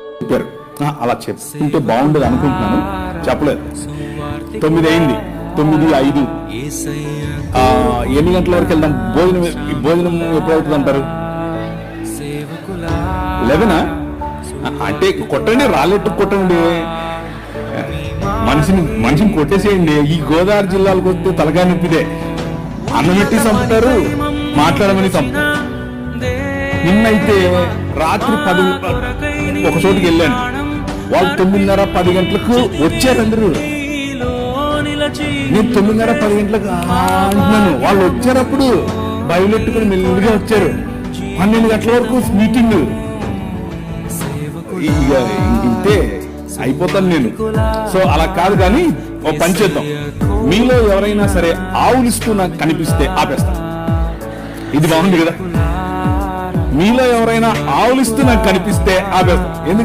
చెప్పారు. అలా చెప్తుంటే బాగుండదు అనుకుంటున్నాను. చెప్పలేదు. తొమ్మిది అయింది. తొమ్మిది ఐదు. ఎన్ని గంటల వరకు వెళ్దాం? భోజనం ఈ భోజనం ఎప్పుడవుతుంది అంటారు? లెవెనా? అంటే కొట్టండి రాలెట్టు కొట్టండి. మనిషిని మనిషిని కొట్టేసేయండి. ఈ గోదావరి జిల్లాలకు వస్తే తలగా నొప్పిదే. అన్నమెట్టి చంపుతారు మాట్లాడమని చంపుతారు. నిన్నైతే రాత్రి పది ఒక చోటుకి వెళ్ళాను. వాళ్ళు తొమ్మిదిన్నర పది గంటలకు వచ్చారు అందరూ నేను తొమ్మిదిన్నర పది గంటలకు అంటున్నాను. వాళ్ళు వచ్చారప్పుడు బయలుట్టుకుని మెల్లిగా వచ్చారు. పన్నెండు గంటల వరకు మీటింగ్. ఇంతే. అయిపోతాను నేను. సో అలా కాదు కానీ ఓ పని చేద్దాం. మీలో ఎవరైనా సరే ఆవులిస్తూ నాకు కనిపిస్తే ఆపేస్తా. ఇది బాగుంది కదా. మీలో ఎవరైనా ఆవులిస్తూ నాకు కనిపిస్తే ఆపేస్తా. ఎందుకంటే